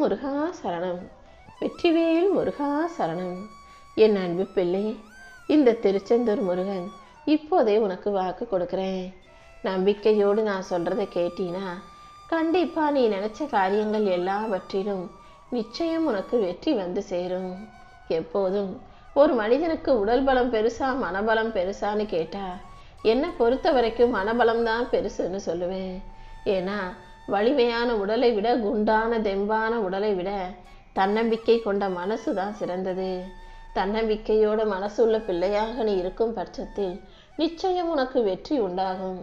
முருகா சரணம். வெற்றிவேல் முருகா சரணம். என் அன்பு பிள்ளை இந்த திருச்செந்தூர் முருகன் இப்போதே உனக்கு வாக்கு கொடுக்குறேன். நம்பிக்கையோடு நான் சொல்கிறத கேட்டீனா கண்டிப்பாக நீ நினச்ச காரியங்கள் எல்லாவற்றிலும் நிச்சயம் உனக்கு வெற்றி வந்து சேரும். எப்போதும் ஒரு மனிதனுக்கு உடல் பலம் பெருசா மனபலம் பெருசான்னு கேட்டால் என்னை பொறுத்த வரைக்கும் மனபலம் தான் பெருசுன்னு சொல்லுவேன். ஏன்னா வலிமையான உடலை விட குண்டான தெம்பான உடலை விட தன்னம்பிக்கை கொண்ட மனசு தான் சிறந்தது. தன்னம்பிக்கையோட மனசு உள்ள பிள்ளையாக நீ இருக்கும் பட்சத்தில் நிச்சயம் உனக்கு வெற்றி உண்டாகும்.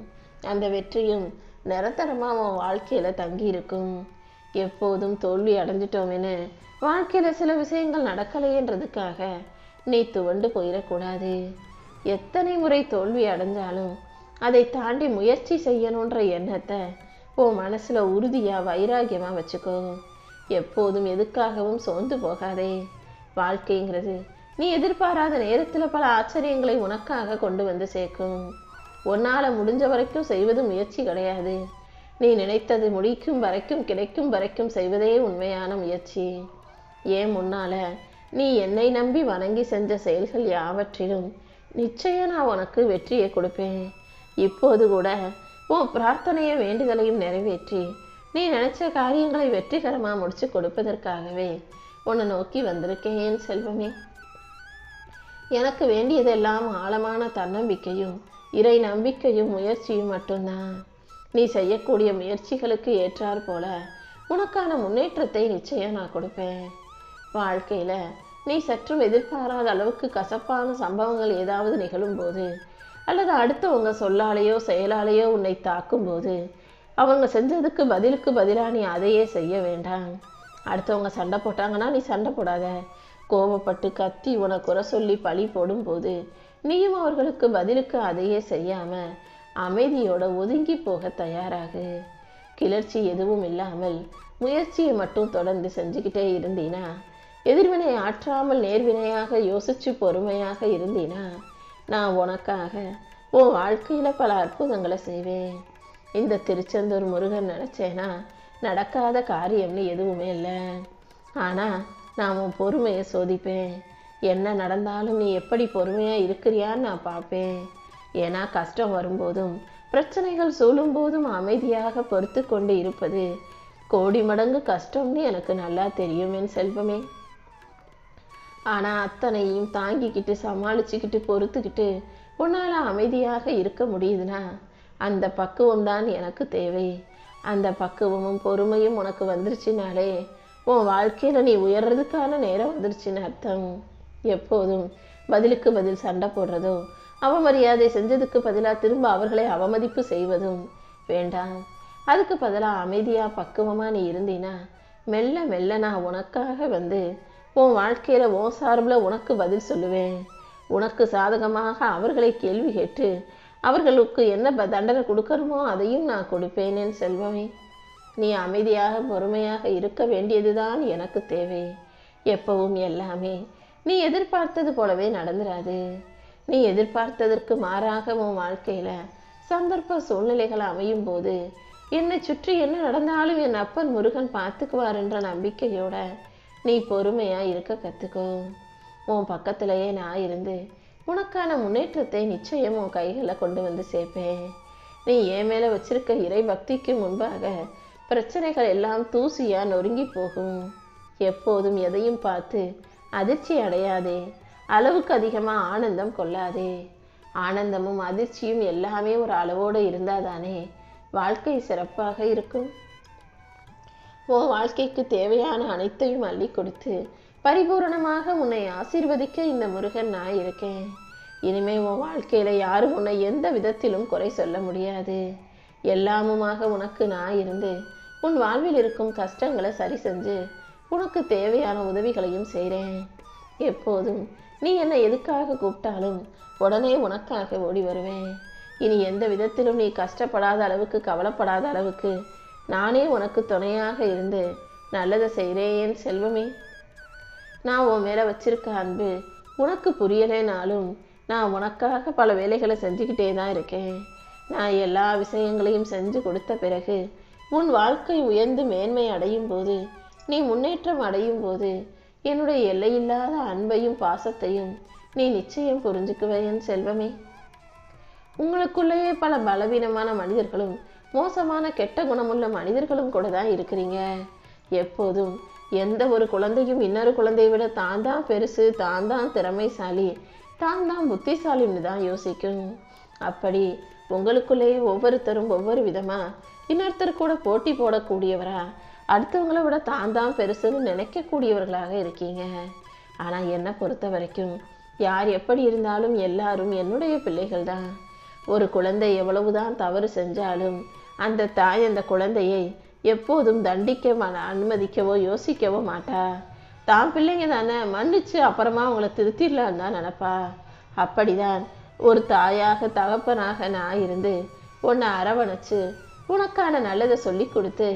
அந்த வெற்றியும் நிரந்தரமாக உன் வாழ்க்கையில் தங்கி இருக்கும் எப்போதும் தோல்வி அடைஞ்சிட்டோமேனு வாழ்க்கையில் சில விஷயங்கள் நடக்கலைன்றதுக்காக நீ துவண்டு போயிடக்கூடாது. எத்தனை முறை தோல்வி அடைஞ்சாலும் அதை தாண்டி முயற்சி செய்யணுன்ற எண்ணத்தை உன் மனசில் உறுதியாக வைராகியமாக வச்சுக்கோ. எப்போதும் எதுக்காகவும் சோர்ந்து போகாதே. வாழ்க்கைங்கிறது நீ எதிர்பாராத நேரத்தில் பல ஆச்சரியங்களை உனக்காக கொண்டு வந்து சேர்க்கும். உன்னால் முடிஞ்ச வரைக்கும் செய்வது முயற்சி கிடையாது. நீ நினைத்தது முடிக்கும் வரைக்கும் கிடைக்கும் வரைக்கும் செய்வதே உண்மையான முயற்சி. ஏன் முன்னால நீ என்னை நம்பி வணங்கி செஞ்ச செயல்கள் யாவற்றிலும் நிச்சயம் நான் உனக்கு வெற்றியை கொடுப்பேன். இப்போது கூட உன் பிரார்த்தனையை வேண்டுதலையும் நிறைவேற்றி நீ நினைச்ச காரியங்களை வெற்றிகரமாக முடிச்சு கொடுப்பதற்காகவே உன்னை நோக்கி வந்திருக்கேன் செல்வமே. எனக்கு வேண்டியதெல்லாம் ஆழமான தன்னம்பிக்கையும் இறை நம்பிக்கையும் முயற்சியும் மட்டும்தான். நீ செய்யக்கூடிய முயற்சிகளுக்கு ஏற்றாற் போல உனக்கான முன்னேற்றத்தை நிச்சயம் நான் கொடுப்பேன். வாழ்க்கையில் நீ சற்றும் எதிர்பாராத அளவுக்கு கசப்பான சம்பவங்கள் ஏதாவது நிகழும்போது அல்லது அடுத்தவங்க சொல்லாலேயோ செயலாலேயோ உன்னை தாக்கும்போது அவங்க செஞ்சதுக்கு பதிலுக்கு பதிலாக நீ அதையே செய்ய வேண்டாம். அடுத்தவங்க சண்டை போட்டாங்கன்னா நீ சண்டை போடாத. கோபப்பட்டு கத்தி உனக்கு குறை சொல்லி பழி போடும்போது நீயும் அவர்களுக்கு பதிலுக்கு அதையே செய்யாமல் அமைதியோட ஒதுங்கி போக தயாராகு. கிளர்ச்சி எதுவும் இல்லாமல் முயற்சியை மட்டும் தொடர்ந்து செஞ்சுக்கிட்டே இருந்தீனா எதிர்வினை ஆற்றாமல் நேர்வினையாக யோசிச்சு பொறுமையாக இருந்தீனா நான் உனக்காக உன் வாழ்க்கையில் பல அற்புதங்களை செய்வேன். இந்த திருச்செந்தூர் முருகன் நினச்சேனா நடக்காத காரியம்னு எதுவுமே இல்லை. ஆனால் நான் உன் பொறுமையை சோதிப்பேன். என்ன நடந்தாலும் நீ எப்படி பொறுமையாக இருக்கிறியான்னு நான் பார்ப்பேன். ஏன்னா கஷ்டம் வரும்போதும் பிரச்சனைகள் சூழும்போதும் அமைதியாக பொறுத்து கொண்டு இருப்பது கோடி மடங்கு கஷ்டம்னு எனக்கு நல்லா தெரியுமேன் செல்வமே. ஆனால் அத்தனையும் தாங்கிக்கிட்டு சமாளிச்சுக்கிட்டு பொறுத்துக்கிட்டு உன்னால் அமைதியாக இருக்க முடியுதுன்னா அந்த பக்குவம் தான் எனக்கு தேவை. அந்த பக்குவமும் பொறுமையும் உனக்கு வந்துருச்சுனாலே உன் வாழ்க்கையில் நீ உயர்றதுக்கான நேரம் வந்துருச்சுன்னு அர்த்தம். எப்போதும் பதிலுக்கு பதில் சண்டை போடுறதோ அவமரியாதை செஞ்சதுக்கு பதிலாக திரும்ப அவர்களை அவமதிப்பு செய்வதும் வேண்டாம். அதுக்கு பதிலாக அமைதியாக பக்குவமாக நீ இருந்தீனா மெல்ல மெல்ல நான் உனக்காக வந்து உன் வாழ்க்கையில் உன் சார்பில் உனக்கு பதில் சொல்லுவேன். உனக்கு சாதகமாக அவர்களை கேள்வி கேட்டு அவர்களுக்கு என்ன ப- தண்டனை கொடுக்கணுமோ அதையும் நான் கொடுப்பேனேன் செல்வமே. நீ அமைதியாக பொறுமையாக இருக்க வேண்டியதுதான் எனக்கு தேவை. எப்பவும் எல்லாமே நீ எதிர்பார்த்தது போலவே நடந்துராது. நீ எதிர்பார்த்ததற்கு மாறாக உன் வாழ்க்கையில் சந்தர்ப்ப சூழ்நிலைகள் அமையும் போது என்னை சுற்றி என்ன நடந்தாலும் என் அப்பன் முருகன் பார்த்துக்குவார் என்ற நம்பிக்கையோட நீ பொறுமையா இருக்க கற்றுக்கோ உன் பக்கத்திலேயே நான் இருந்து உனக்கான முன்னேற்றத்தை நிச்சயம் உன் கைகளில் கொண்டு வந்து சேர்ப்பேன். நீ என் மேலே வச்சிருக்க இறை பக்திக்கு முன்பாக பிரச்சனைகள் எல்லாம் தூசியா நொறுங்கி போகும். எப்போதும் எதையும் பார்த்து அதிர்ச்சி அடையாதே. அளவுக்கு அதிகமாக ஆனந்தம் கொள்ளாதே. ஆனந்தமும் அதிர்ச்சியும் எல்லாமே ஒரு அளவோடு இருந்தாதானே வாழ்க்கை சிறப்பாக இருக்கும். உன் வாழ்க்கைக்கு தேவையான அனைத்தையும் அள்ளி கொடுத்து பரிபூரணமாக உன்னை ஆசீர்வதிக்க இந்த முருகன் நான் இருக்கேன். இனிமே உன் வாழ்க்கையில யாரும் உன்னை எந்த விதத்திலும் குறை சொல்ல முடியாது. எல்லாமுமாக உனக்கு நான் இருந்து உன் வாழ்வில் இருக்கும் கஷ்டங்களை சரி செஞ்சு உனக்கு தேவையான உதவிகளையும் செய்கிறேன் எப்போதும் நீ என்னை எதுக்காக கூப்பிட்டாலும் உடனே உனக்காக ஓடி வருவேன். இனி எந்த விதத்திலும் நீ கஷ்டப்படாத அளவுக்கு கவலைப்படாத அளவுக்கு நானே உனக்கு துணையாக இருந்து நல்லதை செய்கிறேன் என் செல்வமே. நான் உன் மேலே வச்சிருக்க அன்பு உனக்கு புரியலைனாலும் நான் உனக்காக பல வேலைகளை செஞ்சுக்கிட்டே தான் இருக்கேன். நான் எல்லா விஷயங்களையும் செஞ்சு கொடுத்த பிறகு உன் வாழ்க்கை உயர்ந்து மேன்மை அடையும் போது நீ முன்னேற்றம் அடையும் போது என்னுடைய எல்லையில்லாத அன்பையும் பாசத்தையும் நீ நிச்சயம் புரிஞ்சுக்குவேன் செல்வமே. உங்களுக்குள்ளேயே பல பலவீனமான மனிதர்களும் மோசமான கெட்ட குணமுள்ள மனிதர்களும் கூட தான் இருக்கிறீங்க. எப்போதும் எந்த ஒரு குழந்தையும் இன்னொரு குழந்தையை விட தான் தான் பெருசு தான் தான் திறமைசாலி தான் தான் புத்திசாலின்னு தான் யோசிக்கும். அப்படி உங்களுக்குள்ளேயே ஒவ்வொருத்தரும் ஒவ்வொரு விதமாக இன்னொருத்தர் கூட போட்டி போடக்கூடியவரா அடுத்தவங்கள விட தான் தான் பெருசுன்னு நினைக்கக்கூடியவர்களாக இருக்கீங்க. ஆனால் என்னை பொறுத்த வரைக்கும் யார் எப்படி இருந்தாலும் எல்லாரும் என்னுடைய பிள்ளைகள் தான். ஒரு குழந்தை எவ்வளவுதான் தவறு செஞ்சாலும் அந்த தாய் அந்த குழந்தையை எப்போதும் தண்டிக்க அனுமதிக்கவோ யோசிக்கவோ மாட்டா. தான் பிள்ளைங்க தானே மன்னிச்சு அப்புறமா அவங்கள திருத்திடலான்னு தான் நினப்பா. அப்படிதான் ஒரு தாயாக தகப்பனாக நான் இருந்து உன்னை அரவணைச்சு உனக்கான நல்லதை சொல்லி கொடுத்து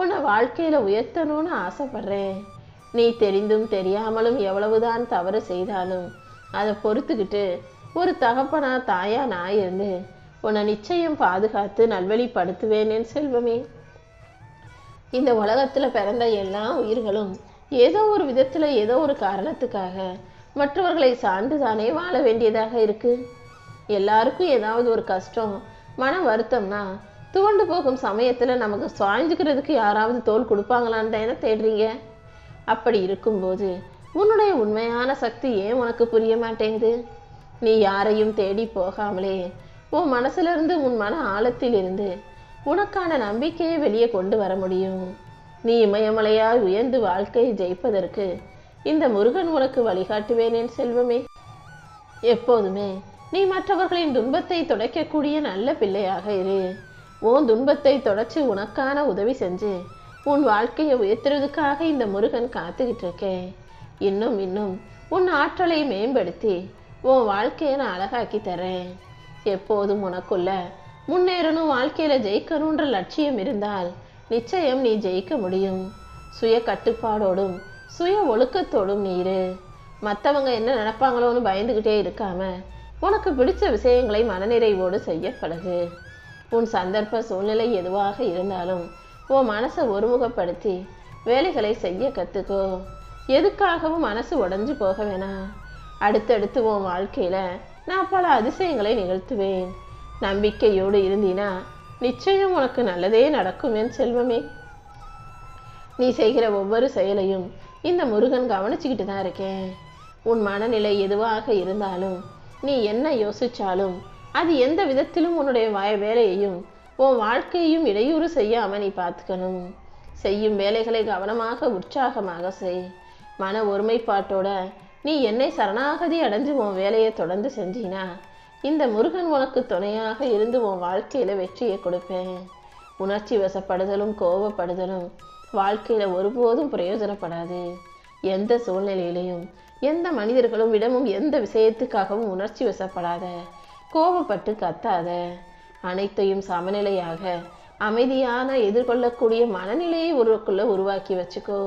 உன்னை வாழ்க்கையில் உயர்த்தணும்னு ஆசைப்படுறேன். நீ தெரிந்தும் தெரியாமலும் எவ்வளவுதான் தவறு செய்தாலும் அதை பொறுத்துக்கிட்டு ஒரு தகப்பனா தாயா நான் இருந்து உன்னை நிச்சயம் பாதுகாத்து நல்வழிப்படுத்துவேன் என் செல்வமே. இந்த உலகத்தில் பிறந்த எல்லா உயிர்களும் ஏதோ ஒரு விதத்தில் ஏதோ ஒரு காரணத்துக்காக மற்றவர்களை சார்ந்து தானே வாழ வேண்டியதாக இருக்கு? எல்லாருக்கும் ஏதாவது ஒரு கஷ்டம் மன வருத்தம்னா துவண்டு போகும் சமயத்தில் நமக்கு சாய்ஞ்சுக்கிறதுக்கு யாராவது தோல் கொடுப்பாங்களான்னு தானே தேடுறீங்க? அப்படி இருக்கும்போது உன்னுடைய உண்மையான சக்தி ஏன் உனக்கு புரிய மாட்டேங்குது? நீ யாரையும் தேடி போகாமலே உன் மனசிலிருந்து உன் மன ஆழத்தில் இருந்து உனக்கான நம்பிக்கையை வெளியே கொண்டு வர முடியும். நீ இமயமலையாய் உயர்ந்து வாழ்க்கையை ஜெயிப்பதற்கு இந்த முருகன் உனக்கு வழிகாட்டுவேன் செல்வமே. எப்போதுமே நீ மற்றவர்களின் துன்பத்தை துடைக்கக்கூடிய நல்ல பிள்ளையாக இரு. உன் துன்பத்தை தொடச்சி உனக்கான உதவி செஞ்சு உன் வாழ்க்கையை உயர்த்துறதுக்காக இந்த முருகன் காத்துக்கிட்டு இருக்கேன் இன்னும் இன்னும் உன் ஆற்றலை மேம்படுத்தி உன் வாழ்க்கையை நான் அழகாக்கி தரேன். எப்போதும் உனக்குள்ள முன்னேறணும் வாழ்க்கையில ஜெயிக்கணுன்ற லட்சியம் இருந்தால் நிச்சயம் நீ ஜெயிக்க முடியும். சுய கட்டுப்பாடோடும் சுய ஒழுக்கத்தோடும் நீ இரு. மற்றவங்க என்ன நினப்பாங்களோன்னு பயந்துக்கிட்டே இருக்காம உனக்கு பிடிச்ச விஷயங்களை மனநிறைவோடு செய்ய பழகு உன் சந்தர்ப்ப சூழ்நிலை எதுவாக இருந்தாலும் உன் மனசை ஒருமுகப்படுத்தி வேலைகளை செய்ய கற்றுக்கோ எதுக்காகவும் மனசு உடஞ்சு போக வேணாம். அடுத்தடுத்து உன் வாழ்க்கையில நான் பல அதிசயங்களை நிகழ்த்துவேன். நம்பிக்கையோடு இருந்தினா நிச்சயம் உனக்கு நல்லதே நடக்கும் என் செல்வமே. நீ செய்கிற ஒவ்வொரு செயலையும் இந்த முருகன் கவனிச்சுக்கிட்டு தான் இருக்கேன். உன் மனநிலை எதுவாக இருந்தாலும் நீ என்ன யோசிச்சாலும் அது எந்த விதத்திலும் உன்னுடைய வய வேலையையும் உன் வாழ்க்கையையும் இடையூறு செய்யாம நீ பார்த்துக்கணும். செய்யும் வேலைகளை கவனமாக உற்சாகமாக செய். மன ஒருமைப்பாட்டோட நீ என்னை சரணாகதி அடைஞ்சு உன் வேலையை தொடர்ந்து செஞ்சினா இந்த முருகன் உனக்கு துணையாக இருந்து உன் வாழ்க்கையில் வெற்றியை கொடுப்பேன். உணர்ச்சி வசப்படுதலும் கோபப்படுதலும் வாழ்க்கையில் ஒருபோதும் பிரயோஜனப்படாது. எந்த சூழ்நிலையிலையும் எந்த மனிதர்களும் இடமும் எந்த விஷயத்துக்காகவும் உணர்ச்சி வசப்படாத. கோபப்பட்டு கத்தாத. அனைத்தையும் சமநிலையாக அமைதியான எதிர்கொள்ளக்கூடிய மனநிலையை ஒருவருக்குள்ளே உருவாக்கி வச்சுக்கோ.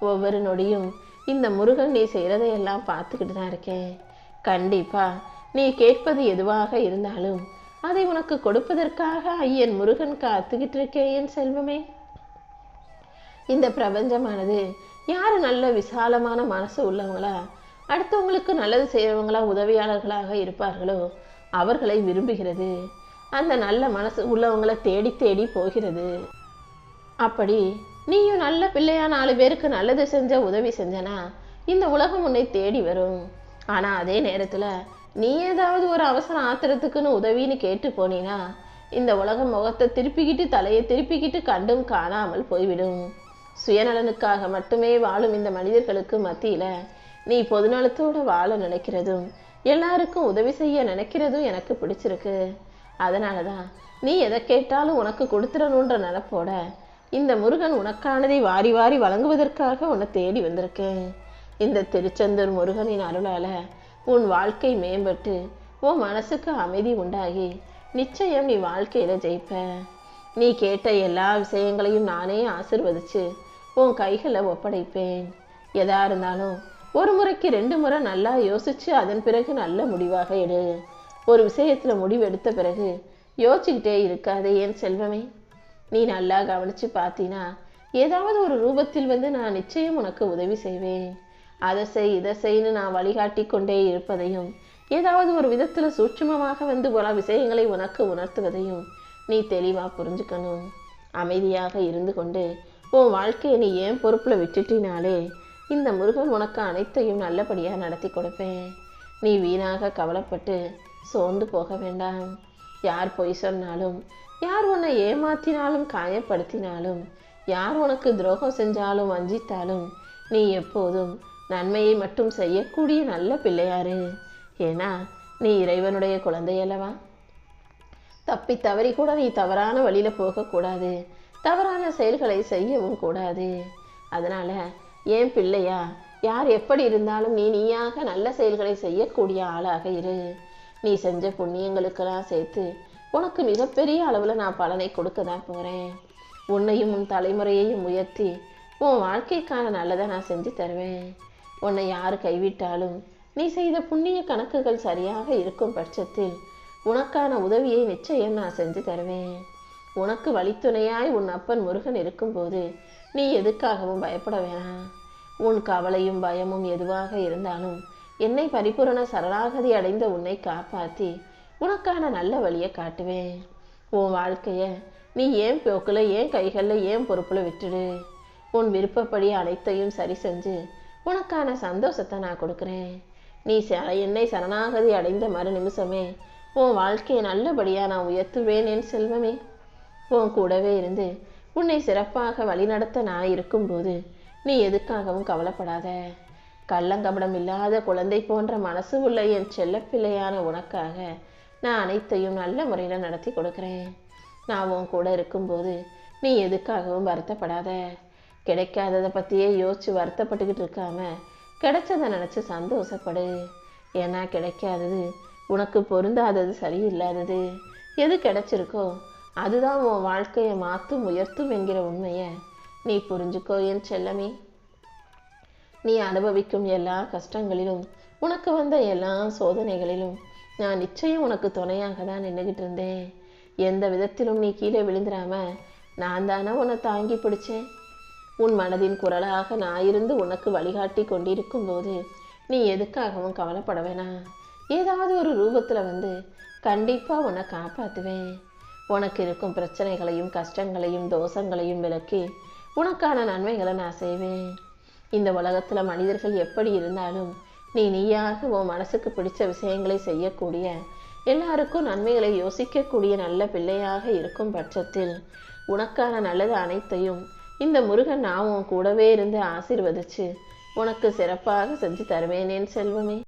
ஒவ்வொரு நொடியும் இந்த முருகன் நீ செய்கிறதையெல்லாம் பார்த்துக்கிட்டு தான் இருக்கேன். கண்டிப்பா நீ கேட்பது எதுவாக இருந்தாலும் அதை உனக்கு கொடுப்பதற்காக ஐயன் முருகன் காத்துக்கிட்டு இருக்கேன் என் செல்வமே. இந்த பிரபஞ்சமானது யார் நல்ல விசாலமான மனசு உள்ளவங்களா? அடுத்தவங்களுக்கு நல்லது செய்கிறவங்களா உதவியாளர்களாக இருப்பார்களோ? அவர்களை விரும்புகிறது. அந்த நல்ல மனசு உள்ளவங்களை தேடி தேடி போகிறது. அப்படி நீயும் நல்ல பிள்ளையா நாலு பேருக்கு நல்லது செஞ்ச உதவி செஞ்சனா இந்த உலகம் உன்னை தேடி வரும். ஆனா அதே நேரத்துல நீ ஏதாவது ஒரு அவசர ஆத்திரத்துக்குன்னு உதவின்னு கேட்டு போனீனா இந்த உலகம் முகத்தை திருப்பிக்கிட்டு தலையை திருப்பிக்கிட்டு கண்டும் காணாமல் போய்விடும். சுயநலனுக்காக மட்டுமே வாழும் இந்த மனிதர்களுக்கு மத்தியில நீ பொதுநலத்தோட வாழ நினைக்கிறதும் எல்லாருக்கும் உதவி செய்ய நினைக்கிறதும் எனக்கு பிடிச்சிருக்கு. அதனால தான் நீ எதை கேட்டாலும் உனக்கு கொடுத்துடணுன்ற நினப்போட இந்த முருகன் உனக்கானதை வாரி வாரி வழங்குவதற்காக உன்னை தேடி வந்திருக்கேன். இந்த திருச்செந்தூர் முருகனின் அருளால் உன் வாழ்க்கை மேம்பட்டு உன் மனசுக்கு அமைதி உண்டாகி நிச்சயம் நீ வாழ்க்கையில் ஜெயிப்ப. நீ கேட்ட எல்லா விஷயங்களையும் நானே ஆசிர்வதிச்சு உன் கைகளை ஒப்படைப்பேன். எதா இருந்தாலும் ஒரு முறைக்கு ரெண்டு முறை நல்லா யோசிச்சு அதன் பிறகு நல்ல முடிவாக எடு. ஒரு விஷயத்தில் முடிவெடுத்த பிறகு யோசிச்சுக்கிட்டே இருக்காதே ஏன் செல்வமே. நீ நல்லா கவனிச்சு பார்த்தீனா ஏதாவது ஒரு ரூபத்தில் வந்து நான் நிச்சயம் உனக்கு உதவி செய்வேன். அதை செய் இதை செய்ன்னு நான் வழிகாட்டி கொண்டே இருப்பதையும் ஏதாவது ஒரு விதத்தில் சூட்சமமாக வந்து பல விஷயங்களை உனக்கு உணர்த்துவதையும் நீ தெளிவாக புரிஞ்சுக்கணும். அமைதியாக இருந்து கொண்டு உன் வாழ்க்கையை நீ ஏன் பொறுப்பில் விட்டுட்டினாலே இந்த முருகன் உனக்கு அனைத்தையும் நல்லபடியாக நடத்தி கொடுப்பேன். நீ வீணாக கவலைப்பட்டு சோர்ந்து போக வேண்டாம். யார் பொய் சொன்னாலும் யார் உன்னை ஏமாத்தினாலும் காயப்படுத்தினாலும் யார் உனக்கு துரோகம் செஞ்சாலும் வஞ்சித்தாலும் நீ எப்போதும் நன்மையை மட்டும் செய்யக்கூடிய நல்ல பிள்ளையாரு. ஏன்னா நீ இறைவனுடைய குழந்தை அல்லவா தப்பி தவறி கூட நீ தவறான வழியில் போகக்கூடாது. தவறான செயல்களை செய்யவும் கூடாது. அதனால ஏன் பிள்ளையா யார் எப்படி இருந்தாலும் நீ நீயாக நல்ல செயல்களை செய்யக்கூடிய ஆளாக இரு. நீ செஞ்ச புண்ணியங்களுக்கெல்லாம் சேர்த்து உனக்கு மிகப்பெரிய அளவில் நான் பலனை கொடுக்க தான் போகிறேன் உன்னையும் உன் தலைமுறையையும் உயர்த்தி உன் வாழ்க்கைக்கான நல்லதை நான் செஞ்சு தருவேன். உன்னை யார் கைவிட்டாலும் நீ செய்த புண்ணிய கணக்குகள் சரியாக இருக்கும் பட்சத்தில் உனக்கான உதவியை நிச்சயம் நான் செஞ்சு தருவேன். உனக்கு வழித்துணையாய் உன் அப்பன் முருகன் இருக்கும்போது நீ எதுக்காகவும் பயப்பட வேணாம். உன் கவலையும் பயமும் எதுவாக இருந்தாலும் என்னை பரிபூரண சரணாகதி அடைந்த உன்னை காப்பாற்றி உனக்கான நல்ல வழியை காட்டுவேன். உன் வாழ்க்கையை நீ ஏன் போக்கில் ஏன் கைகளில் ஏன் பொறுப்பில் விட்டுடு? உன் விருப்பப்படி அனைத்தையும் சரி செஞ்சு உனக்கான சந்தோஷத்தை நான் கொடுக்குறேன். நீ ச என்னை சரணாகதி அடைந்த மறு நிமிஷமே உன் வாழ்க்கையை நல்லபடியாக நான் உயர்த்துவேன் என் செல்வமே. உன் கூடவே இருந்து உன்னை சிறப்பாக வழிநடத்த நான் இருக்கும்போது நீ எதுக்காகவும் கவலைப்படாத. கள்ளங்கபடம் இல்லாத குழந்தை போன்ற மனசு உள்ள என் செல்லப்பிள்ளையான உனக்காக நான் அனைத்தையும் நல்ல முறையில் நடத்தி கொடுக்குறேன். நான் உன் கூட இருக்கும்போது நீ எதுக்காகவும் வருத்தப்படாத. கிடைக்காததை பற்றியே யோசிச்சு வருத்தப்பட்டுக்கிட்டு இருக்காம கிடைச்சதை நினச்சி சந்தோஷப்படு. ஏன்னா கிடைக்காதது உனக்கு பொருந்தாதது சரியில்லாதது. எது கிடைச்சிருக்கோ அதுதான் உன் வாழ்க்கையை மாற்றும் உயர்த்தும் என்கிற உண்மையை நீ புரிஞ்சுக்கோ என் செல்லமே. நீ அனுபவிக்கும் எல்லா கஷ்டங்களிலும் உனக்கு வந்த எல்லா சோதனைகளிலும் நான் நிச்சயம் உனக்கு துணையாக தான் நின்றுகிட்டு இருந்தேன். எந்த விதத்திலும் நீ கீழே விழுந்துடாம நான் தானே உன்னை தாங்கி பிடிச்சேன். உன் மனதின் குரலாக நான் இருந்து உனக்கு வழிகாட்டி கொண்டிருக்கும் போது நீ எதுக்காகவும் கவலைப்பட வேணாம். ஏதாவது ஒரு ரூபத்தில் வந்து கண்டிப்பாக உன்னை காப்பாற்றுவேன் உனக்கு இருக்கும் பிரச்சனைகளையும் கஷ்டங்களையும் தோஷங்களையும் விலக்கி உனக்கான நன்மைகளை நான் செய்வேன். இந்த உலகத்தில் மனிதர்கள் எப்படி இருந்தாலும் நீ நீயாக உன் மனசுக்கு பிடிச்ச விஷயங்களை செய்யக்கூடிய எல்லாருக்கும் நன்மைகளை யோசிக்கக்கூடிய நல்ல பிள்ளையாக இருக்கும் பட்சத்தில் உனக்கான நல்லது அனைத்தையும் இந்த முருகன் நான் உன் கூடவே இருந்து ஆசிர்வதிச்சு உனக்கு சிறப்பாக செஞ்சு தருவேனேன் செல்வமே.